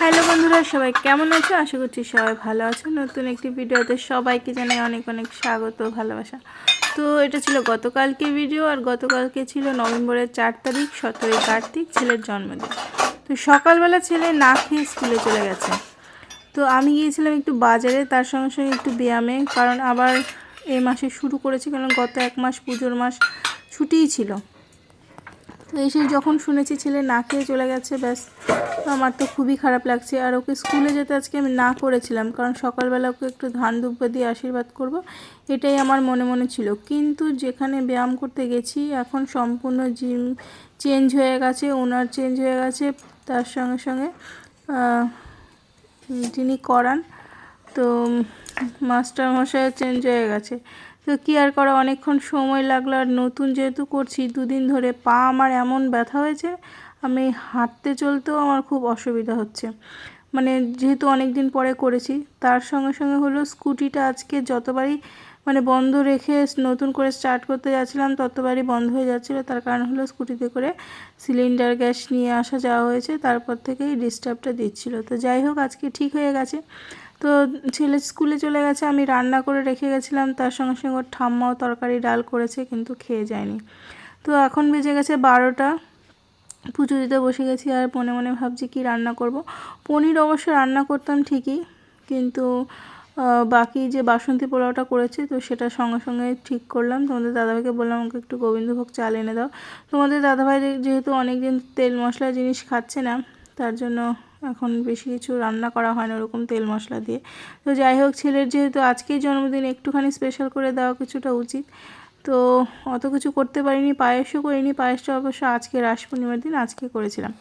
Hello বন্ধুরা, সবাই কেমন আছো? আশা করছি সবাই ভালো আছো। নতুন একটি ভিডিওতে সবাইকে জানাই অনেক অনেক স্বাগত ভালোবাসা। তো এটা ছিল গতকালকে ভিডিও আর গতকালকে ছিল নভেম্বরের চার তারিখ, সতেরোই কার্তিক, ছেলের জন্মদিন। তো সকালবেলা ছেলে না খেয়ে স্কুলে চলে গেছে। তো আমি গিয়েছিলাম একটু বাজারে, তার সঙ্গে সঙ্গে একটু ব্যায়ামে, কারণ আবার এই মাসে শুরু করেছি, কারণ গত এক মাস পুজোর মাস ছুটিই ছিল। তো এসে যখন শুনেছি ছেলে না খেয়ে চলে গেছে, ব্যাস, আমার তো খুবই খারাপ লাগছে। আর ওকে স্কুলে যেতে আজকে আমি না করেছিলাম, কারণ সকালবেলা ওকে একটু ধান দুব্বা দিয়ে আশীর্বাদ করব, এটাই আমার মনে মনে ছিল। কিন্তু যেখানে ব্যায়াম করতে গেছি, এখন সম্পূর্ণ জিম চেঞ্জ হয়ে গেছে, ওনার চেঞ্জ হয়ে গেছে, তার সঙ্গে সঙ্গে যিনি করান, তো মাস্টার মশাই চেঞ্জ হয়ে গেছে। তো কী আর করা, অনেকক্ষণ সময় লাগল আর নতুন যেহেতু করছি, দুদিন ধরে পা আমার এমন ব্যথা হয়েছে, আমি হাঁটতে চলতেও আমার খুব অসুবিধা হচ্ছে। মানে যেহেতু অনেক দিন পরে করেছি, তার সঙ্গে সঙ্গে হলো স্কুটিটা আজকে যতবারই মানে বন্ধ রেখে নতুন করে স্টার্ট করতে যাচ্ছিলাম, ততবারই বন্ধ হয়ে যাচ্ছিল। তার কারণ হলো স্কুটিতে করে সিলিন্ডার গ্যাস নিয়ে আসা যাওয়া হয়েছে, তারপর থেকেই ডিস্টার্বটা দিচ্ছিল। তো যাই হোক, আজকে ঠিক হয়ে গেছে। তো ছেলে স্কুলে চলে গেছে, আমি রান্না করে রেখে গেছিলাম, তার সঙ্গে সঙ্গে ওর ঠাম্মাও তরকারি, ডাল করেছে, কিন্তু খেয়ে যায়নি। তো এখন বেজে গেছে বারোটা, পুজো দিতে বসে গেছি আর মনে মনে ভাবছি কি রান্না করব। পনির অবশ্য রান্না করতাম ঠিকই, কিন্তু বাকি যে বাসন্তী পোলাওটা করেছি, তো সেটা সঙ্গে সঙ্গে ঠিক করলাম। তোমাদের দাদাভাইকে বললাম ওকে একটু গোবিন্দভোগ চাল এনে দাও। তোমাদের দাদাভাই যেহেতু অনেক দিন তেল মশলা জিনিস খাচ্ছে না, তার জন্য এখন বেশি কিছু রান্না করা হয় না, ওরকম তেল মশলা দিয়ে। তো যাই হোক, ছেলের যেহেতু আজকেই জন্মদিন, একটুখানি স্পেশাল করে দেওয়া কিছুটা উচিত। তো অত কিছু করতে পারিনি, পায়েসও করিনি, পায়েসটা অবশ্য আজকে রাস পূর্ণিমার দিন, আজকে করেছিলাম।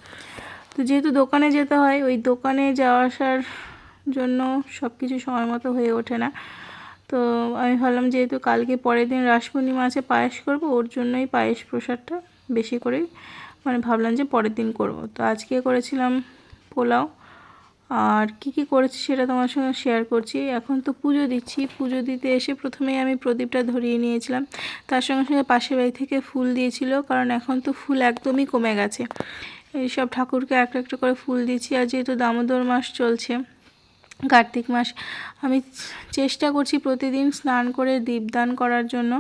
তো যেহেতু দোকানে যেতে হয়, ওই দোকানে যাওয়া আসার জন্য সব কিছু সময় মতো হয়ে ওঠে না। তো আমি ভাবলাম, যেহেতু কালকে পরের দিন রাস পূর্ণিমা আছে, পায়েস করব, ওর জন্যই পায়েস প্রসাদটা বেশি করেই মানে ভাবলাম যে পরের দিন করব। তো আজকে করেছিলাম পোলাও। আর কি কি করেছি সেটা তোমার সঙ্গে শেয়ার করছি। এখন তো পুজো দিচ্ছি। পুজো দিতে এসে প্রথমেই আমি প্রদীপটা ধরিয়ে নিয়েছিলাম। তার সঙ্গে সঙ্গে পাশের বাড়ি থেকে ফুল দিয়েছিল, কারণ এখন তো ফুল একদমই কমে গেছে। এইসব ঠাকুরকে একটা একটা করে ফুল দিচ্ছি। আর যেহেতু দামোদর মাস চলছে, কার্তিক মাস, আমি চেষ্টা করছি প্রতিদিন স্নান করে দীপদান করার জন্য।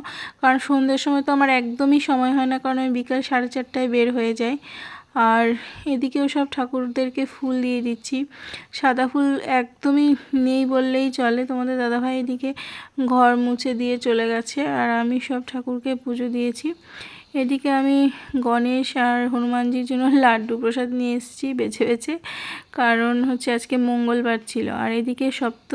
কারণ সন্ধ্যের সময় তো আমার একদমই সময় হয় না, কারণ আমি বিকাল সাড়ে চারটায় বের হয়ে যাই। আর এদিকেও সব ঠাকুরদেরকে ফুল দিয়ে দিচ্ছি। সাদা ফুল একদমই নেই বললেই চলে। তোমাদের দাদাভাই এদিকে ঘর মুছে দিয়ে চলে গেছে আর আমি সব ঠাকুরকে পুজো দিয়েছি। এদিকে আমি গণেশ আর হনুমানজির জন্য লাড্ডু প্রসাদ নিয়ে এসেছি বেছে বেছে। কারণ হচ্ছে আজকে মঙ্গলবার ছিল। আর এদিকে সপ্ত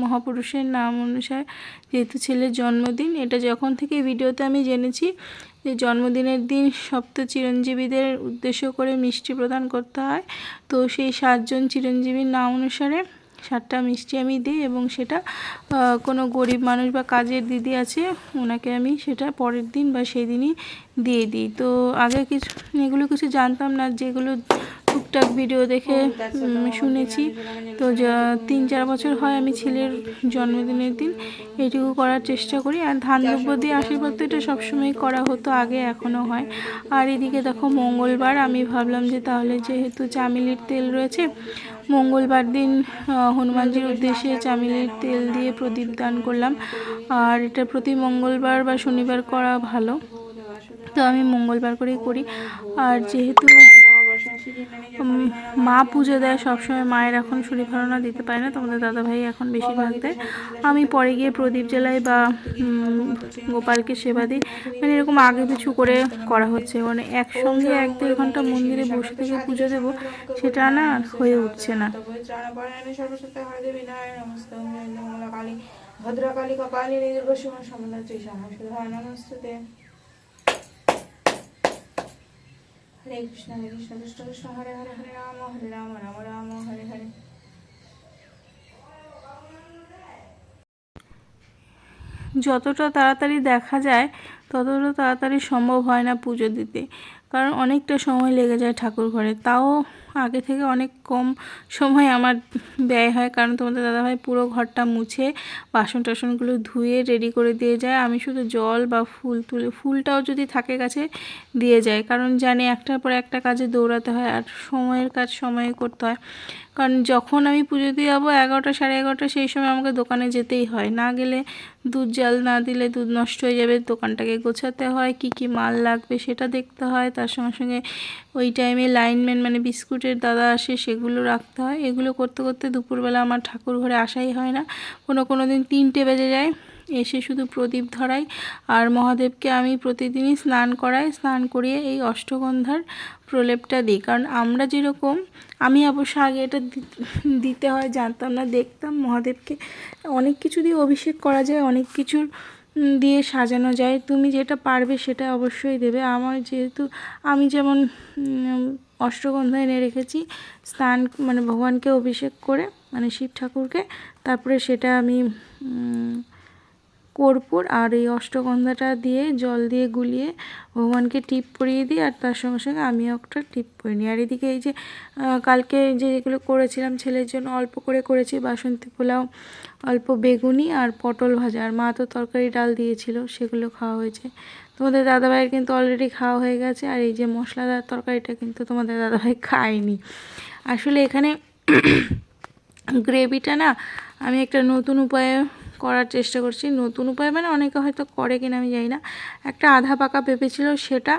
মহাপুরুষের নাম অনুসারে যেহেতু ছেলের জন্মদিন, এটা যখন থেকে ভিডিওতে আমি জেনেছি যে জন্মদিনের দিন সপ্ত চিরঞ্জীবীদের উদ্দেশ্য করে মিষ্টি প্রদান করতে হয়। তো সেই সাতজন চিরঞ্জীবীর নাম অনুসারে সাতটা মিষ্টি আমি দিই এবং সেটা কোনো গরিব মানুষ বা কাজের দিদি আছে, ওনাকে আমি সেটা পরের দিন বা সেই দিনই দিয়ে দিই। তো আগে কিছু, এগুলো কিছু জানতাম না, যেগুলো টুকটাক ভিডিও দেখে শুনেছি। তো যা- তিন চার বছর হয় আমি ছেলের জন্মদিনের দিন এইটুকু করার চেষ্টা করি। আর ধান দ্রব্য দিয়ে আশীর্বাদ তো এটা সবসময় করা হতো আগে এখনও হয়। আর এদিকে দেখো মঙ্গলবার আমি ভাবলাম যে তাহলে যেহেতু চামেলির তেল রয়েছে মঙ্গলবার দিন হনুমানজির উদ্দেশ্যে চামেলির তেল দিয়ে প্রদীপ দান করলাম। আর এটা প্রতি মঙ্গলবার বা শনিবার করা ভালো। তো আমি মঙ্গলবার করেই করি। আর যেহেতু মা পুজো দেয়, সবসময় মায়ের এখন শরীর ভালো দিতে পারে না, তোমাদের দাদাভাই এখন বেশিরভাগ দেয়। আমি পরে গিয়ে প্রদীপ জ্বালাই বা গোপালকে সেবা দিই। মানে এরকম আগে পিছু করে করা হচ্ছে। মানে একসঙ্গে এক দেড় ঘণ্টা মন্দিরে বসে থেকে পুজো দেবো, সেটা না হয়ে উঠছে না। ভদ্রকালী পবিত্রাণাপরায়ণে সর্বশক্তে হরদে বিনায় নমস্তে হরে কৃষ্ণ হরে কৃষ্ণ কৃষ্ণ কৃষ্ণ হরে হরে হরে রাম হরে রাম রাম রাম, হরে হরে। যতটা তাড়াতাড়ি দেখা যায়, ততটা তাড়াতাড়ি সম্ভব হয় না পুজো দিতে। কারণ অনেকটা সময় লেগে যায় ঠাকুর ঘরে। তাও আগে থেকে অনেক কম সময় আমার ব্যয় হয়, কারণ তোমাদের দাদাভাই পুরো ঘরটা মুছে বাসন টাসনগুলো ধুয়ে রেডি করে দিয়ে যায়। আমি শুধু জল বা ফুল তুলে, ফুলটাও যদি থাকে কাছে দিয়ে যায়, কারণ জানি একটার পর একটা কাজে দৌড়াতে হয় আর সময়ের কাজ সময়ে করতে হয়। কারণ যখন আমি পুজো দিয়ে যাব এগারোটা সাড়ে এগারোটা, সেই সময় আমাকে দোকানে যেতেই হয়। না গেলে দুধ জাল না দিলে দুধ নষ্ট হয়ে যাবে, দোকানটাকে গোছাতে হয়, কি কি মাল লাগবে সেটা দেখতে হয়। তার সঙ্গে সঙ্গে ওই টাইমে লাইনম্যান মানে বিস্কুটের দাদা আসে সেগুলো রাখতে হয়। এগুলো করতে করতে দুপুরবেলা আমার ঠাকুর ঘরে আসাই হয় না। কোনো কোনো দিন তিনটে বেজে যায়। এসে শুধু প্রদীপ ধরাই। আর মহাদেবকে আমি প্রতিদিনই স্নান করাই। স্নান করিয়ে এই অষ্টগন্ধার প্রলেপটা দিই। কারণ আমরা যেরকম, আমি অবশ্য আগে এটা দিতে হয়, জানতাম না, দেখতাম মহাদেবকে। অনেক কিছু দিয়ে অভিষেক করা যায়, অনেক কিছুর দিয়ে সাজানো যায়। তুমি যেটা পারবে সেটা অবশ্যই দেবে। আমার যেহেতু, আমি যেমন অষ্টগন্ধা এনে রেখেছি, স্নান মানে ভগবানকে অভিষেক করে মানে শিব ঠাকুরকে, তারপরে সেটা আমি কর্পূর আর এই অষ্টগন্ধাটা দিয়ে জল দিয়ে গুলিয়ে ভগবানকে টিপ পরিয়ে দিই, আর তার সঙ্গে সঙ্গে আমিও একটা টিপ পরিয়ে নিই। আর এদিকে এই যে কালকে যে যেগুলো করেছিলাম, ছেলের জন্য অল্প করে করেছি, বাসন্তী পোলাও অল্প বেগুনি আর পটল ভাজা। আর মা তো তরকারি ডাল দিয়েছিল, সেগুলো খাওয়া হয়েছে। তোমাদের দাদাভাইয়ের কিন্তু অলরেডি খাওয়া হয়ে গেছে, আর এই যে মশলাদার তরকারিটা কিন্তু তোমাদের দাদাভাই খায়নি। আসলে এখানে গ্রেভিটা না, আমি একটা নতুন উপায়ে করার চেষ্টা করছি। নতুন উপায় মানে অনেকে হয়তো করে কিনা, আমি জানি না। একটা আধা পাকা পেঁপে ছিল সেটা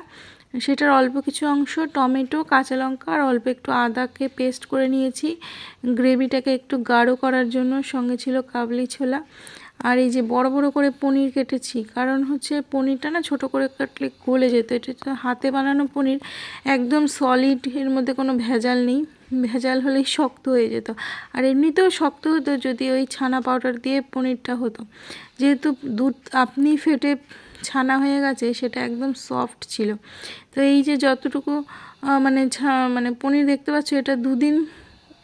সেটার অল্প কিছু অংশ টমেটো, কাঁচা লঙ্কা আর অল্প একটু আদাকে পেস্ট করে নিয়েছি। গ্রেভিটাকে একটু গাঢ় করার জন্য সঙ্গে ছিল কাবলি ছোলা। আর এই যে বড় বড় করে পনির কেটেছি, কারণ হচ্ছে পনিরটা না ছোট করে কাটলে গলে যেত। এটা হাতে বানানো পনির, একদম সলিড এর মধ্যে কোনো ভেজাল নেই। ভেজাল হলেই শক্ত হয়ে যেত। আর এমনিতেও শক্ত হতো যদি ওই ছানা পাউডার দিয়ে পনিরটা হতো। যেহেতু দুধ আপনি ফেটে ছানা হয়ে গেছে, সেটা একদম সফট ছিল। তো এই যে যতটুকু মানে ছা- মানে পনির দেখতে পাচ্ছ, এটা দুদিন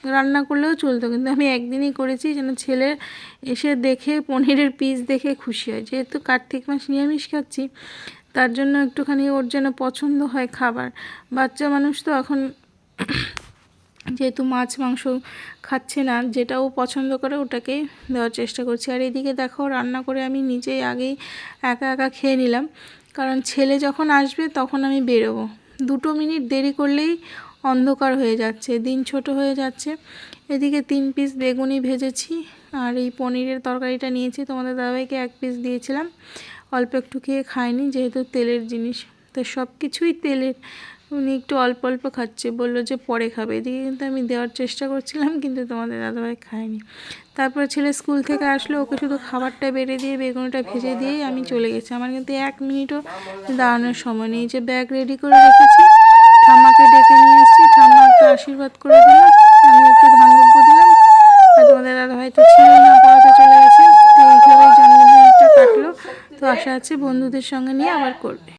রান্না করলেও চলতো। কিন্তু আমি একদিনই করেছি যেন ছেলে এসে দেখে, পনিরের পিস দেখে খুশি হয়। যেহেতু কার্তিক মাস নিরামিষ খাচ্ছি, তার জন্য একটুখানি ওর যেন পছন্দ হয় খাবার। বাচ্চা মানুষ তো এখন যেহেতু মাছ, মাংস খাচ্ছে না যেটা ও পছন্দ করে ওটাকেই দেওয়ার চেষ্টা করছি। আর এদিকে দেখো, রান্না করে আমি নিজেই আগেই একা একা খেয়ে নিলাম। কারণ ছেলে যখন আসবে, তখন আমি বেরোবো। দুটো মিনিট দেরি করলেই অন্ধকার হয়ে যাচ্ছে, দিন ছোট হয়ে যাচ্ছে। এদিকে তিন পিস বেগুনি ভেজেছি, আর এই পনিরের তরকারিটা নিয়েছি। তোমাদের দাদাভাইকে এক পিস দিয়েছিলাম। অল্প একটু খেয়ে খায়নি যেহেতু তেলের জিনিস। তো সব কিছুই তেলের। উনি একটু অল্প অল্প খাচ্ছে। বলল যে পরে খাবে। এদিকে কিন্তু আমি দেওয়ার চেষ্টা করছিলাম, কিন্তু তোমাদের দাদাভাই খায়নি। তারপর ছেলে স্কুল থেকে আসলো, ওকে শুধু খাবারটা বেড়ে দিয়ে, বেগুনটা ভেজে দিয়েই আমি চলে গেছি। আমার কিন্তু এক মিনিটও দাঁড়ানোর সময় নেই। যে ব্যাগ রেডি করে রেখেছি, ঠাম্মাকে ডেকে নিয়ে এসেছি। ঠাম্মা একটা আশীর্বাদ করে দিল। আমি একটু ধান দুব্য দিলাম। আর তোমাদের দাদাভাই তো ছিলই না পড়াতে চলে গেছে। তো এইভাবেই জন্মদিনটা কাটলো। তো আশা আছে বন্ধুদের সঙ্গে নিয়ে আবার করবে।